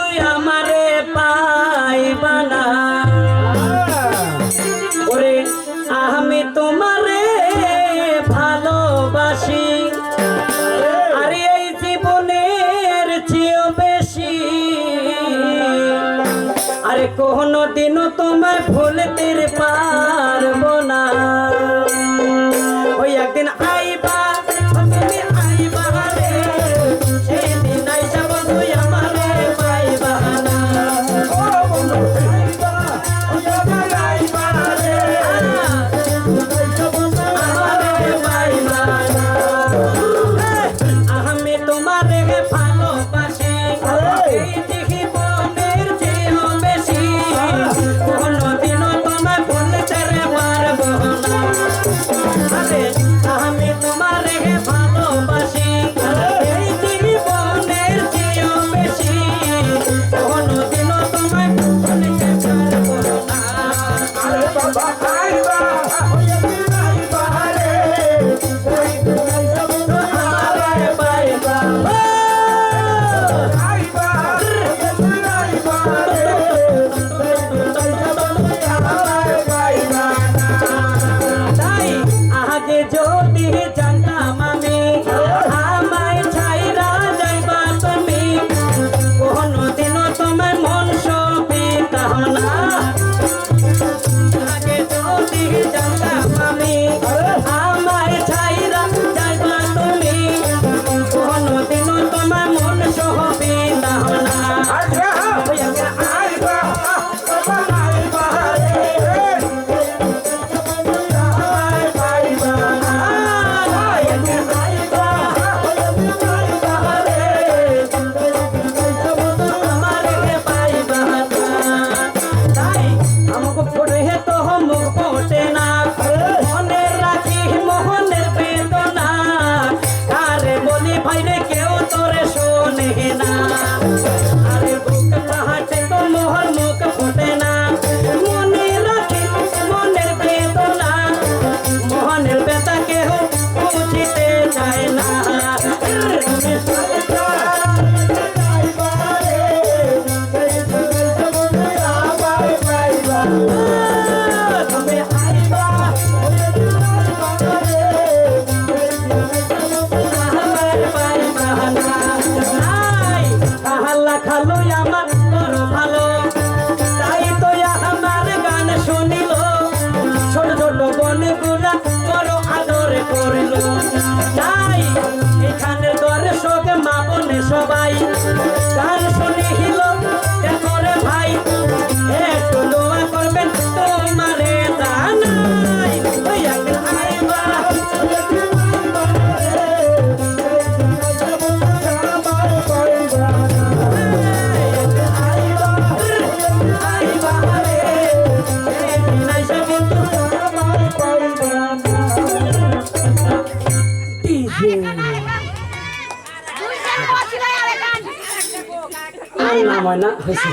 তুই আমারে পাইবা ওরে, আমি তোমারে ভালোবাসি। আর এই জীবনের চেয়েও বেশি। আরে কোনো দিনও তোমার ভুলতে পার তোমার রেগে আজকে যদি জানতাম আমি, আমায় ছাইরা যাইবা তুমি। কোনদিনও তোমার মন সপিতাম না। আগে যদি জানতাম খালা খালু, আমার তোর ভালো। তাই তো আমার গান শুনিল। ছোট ছোট বনগুলা বড় আদর করিল। তাই এখানে দর্শক, মা বোন সবাই না ময়না হয়েছে।